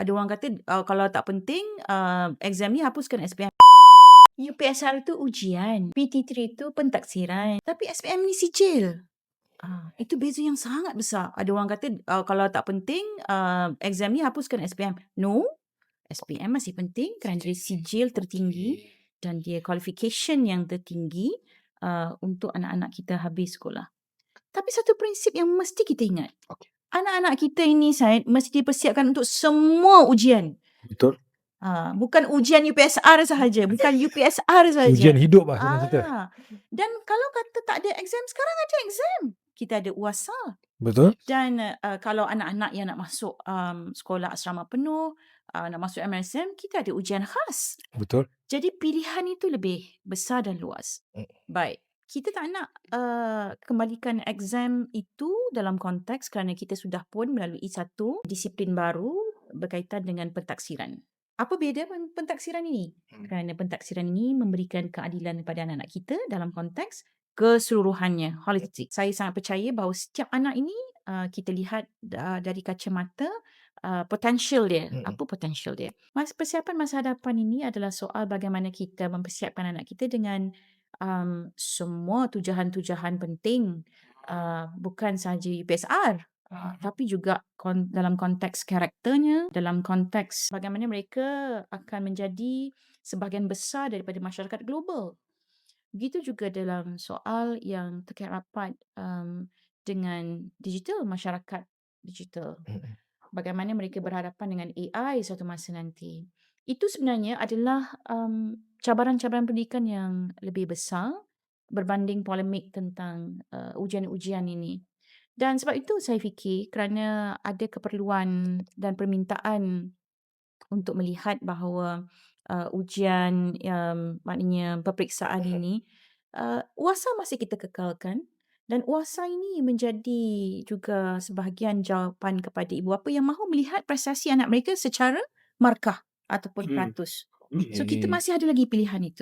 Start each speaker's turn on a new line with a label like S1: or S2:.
S1: Ada orang kata uh, kalau tak penting uh, exam ni hapuskan SPM. UPSR tu ujian, PT3 tu pentaksiran. Tapi SPM ni sijil. Ah, itu beza yang sangat besar. Ada orang kata uh, kalau tak penting uh, exam ni hapuskan SPM. No, SPM masih penting kerana dia sijil tertinggi dan dia qualification yang tertinggi uh, untuk anak-anak kita habis sekolah. Tapi satu prinsip yang mesti kita ingat.
S2: Okey.
S1: Anak-anak kita ini Syed mesti dipersiapkan untuk semua ujian.
S2: Betul.
S1: Ha, bukan ujian UPSR sahaja, bukan UPSR sahaja.
S2: Ujian hidup lah senang kata.
S1: Ah, dan kalau kata tak ada exam, sekarang ada exam. Kita ada UASA.
S2: Betul.
S1: Dan uh, kalau anak-anak yang nak masuk um, sekolah asrama penuh, uh, nak masuk MSM, kita ada ujian khas.
S2: Betul.
S1: Jadi pilihan itu lebih besar dan luas.
S2: Mm.
S1: Baik. Kita tak nak uh, kembalikan exam itu dalam konteks kerana kita sudah pun melalui satu disiplin baru berkaitan dengan pentaksiran. Apa pen- pentaksiran ini?
S2: Hmm.
S1: Kerana pentaksiran ini memberikan keadilan kepada anak-anak kita dalam konteks keseluruhannya, holistik. Saya sangat percaya bahawa setiap anak ini uh, kita lihat uh, dari kacamata uh, potensial dia.
S2: Mm-mm.
S1: Apa potensial dia? Mas persiapan masa hadapan ini adalah soal bagaimana kita mempersiapkan anak kita dengan um, semua tujahan-tujahan penting uh, bukan sahaja UPSR uh, tapi juga kon- dalam konteks karakternya, dalam konteks bagaimana mereka akan menjadi sebahagian besar daripada masyarakat global. Begitu juga dalam soal yang terkait rapat um, dengan digital, masyarakat digital.
S2: Mm-mm.
S1: Bagaimana mereka berhadapan dengan AI suatu masa nanti. Itu sebenarnya adalah um, cabaran-cabaran pendidikan yang lebih besar berbanding polemik tentang uh, ujian-ujian ini. Dan sebab itu saya fikir kerana ada keperluan dan permintaan untuk melihat bahawa uh, ujian um, maknanya peperiksaan ini uh, UASA masih kita kekalkan dan UASA ini menjadi juga sebahagian jawapan kepada ibu. Bapa yang mahu melihat prestasi anak mereka secara markah ataupun
S2: Hmm.
S1: peratus. So kita
S2: Hmm.
S1: masih ada lagi pilihan itu.